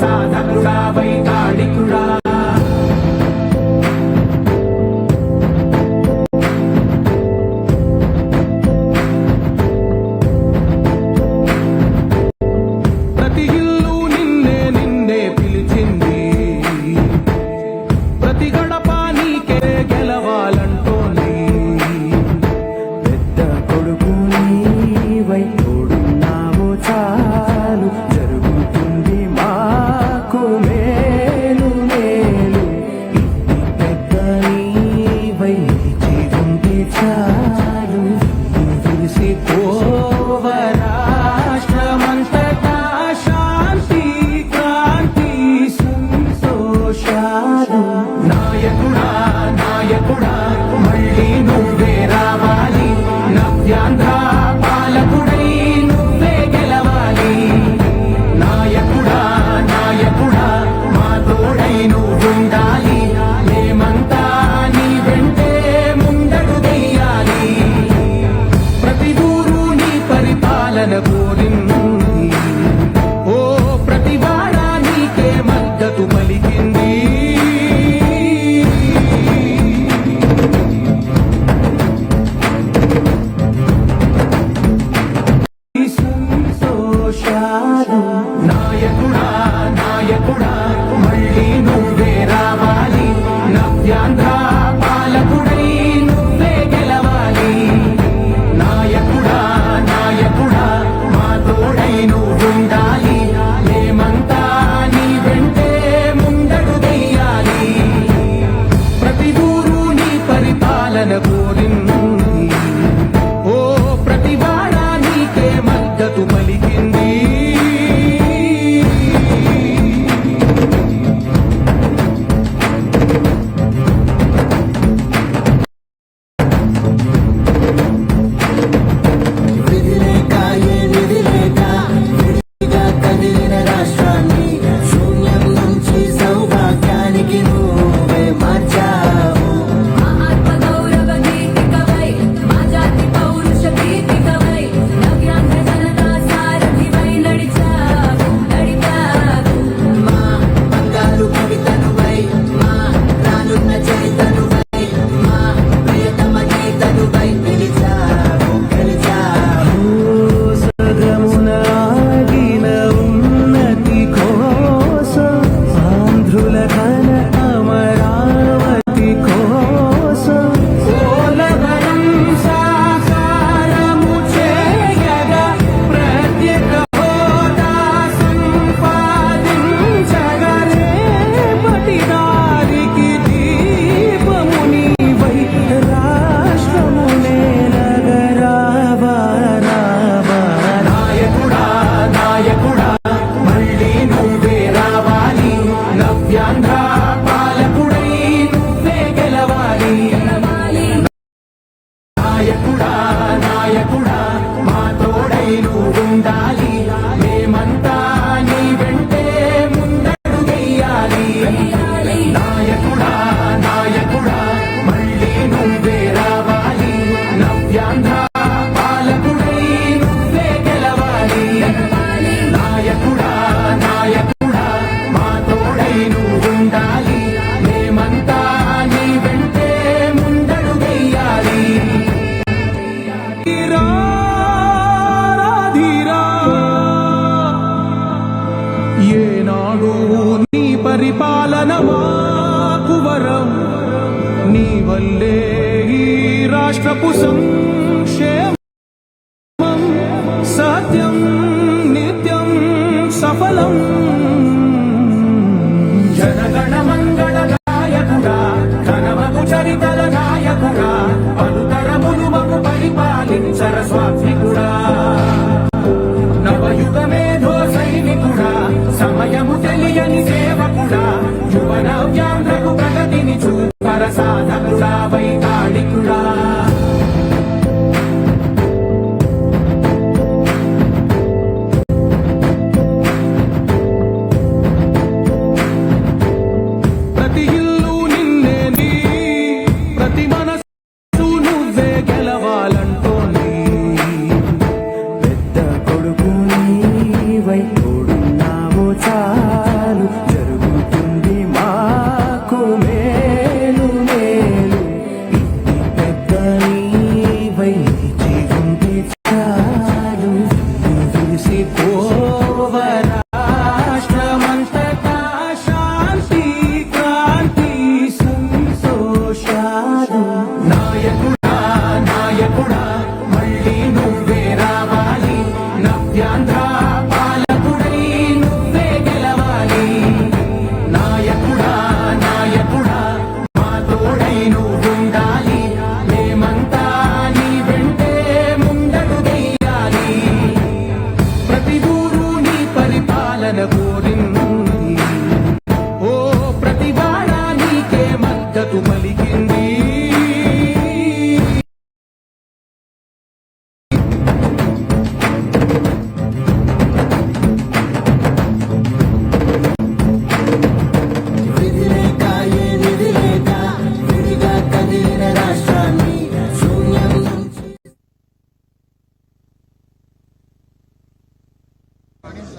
సాధకుడా వైతాళికుడు నీవై జీవించి చాలు. తెలిసిపోవరాష్ట్రమంతటా శాంతి కాంతి సంతోషాలు. నాయకుడా నాయకుడా మళ్ళీ నువ్వే రావాలి. నవ్యాంధ్ర that I'm strong. పరిపాలన మాకువరం నీ వల్లే ఈ రాష్ట్రపు సం Gaza, Gaza.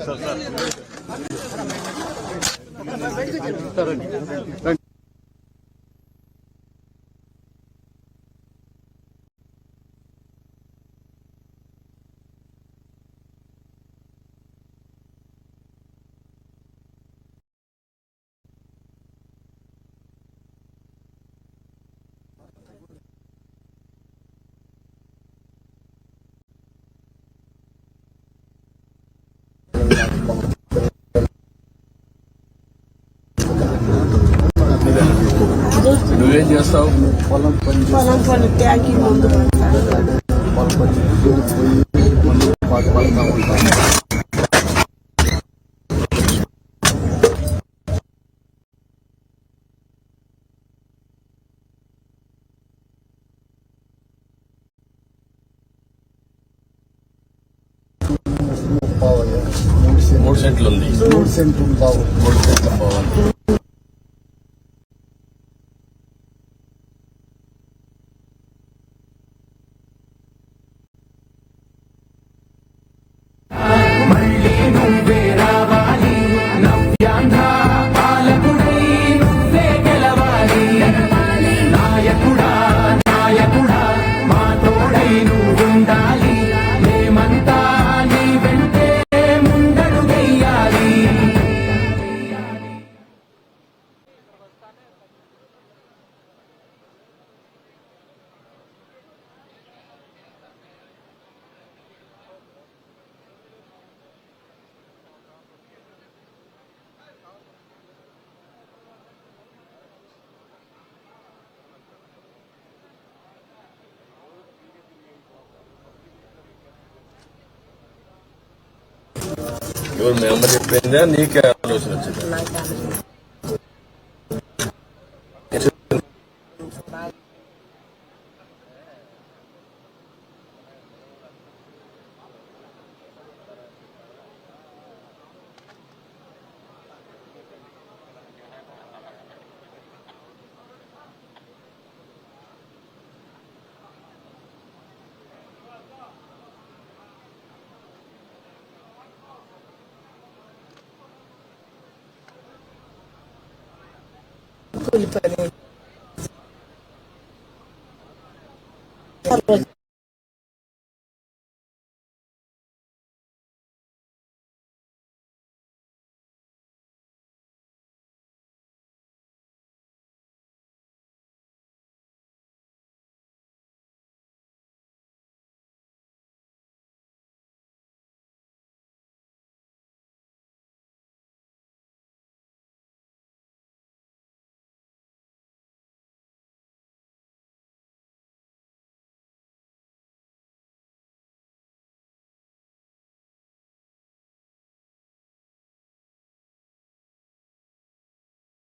Sir sir. పొలం త్యాగి ముందు మూడు సెంట్లు ఉంది మూడు సెంట్లు బావు మూడు సెంట్లు బాగుంది ఎవరు మీ అమ్మ చెప్పిందా నీకే ఆలోచన వచ్చిందా. كل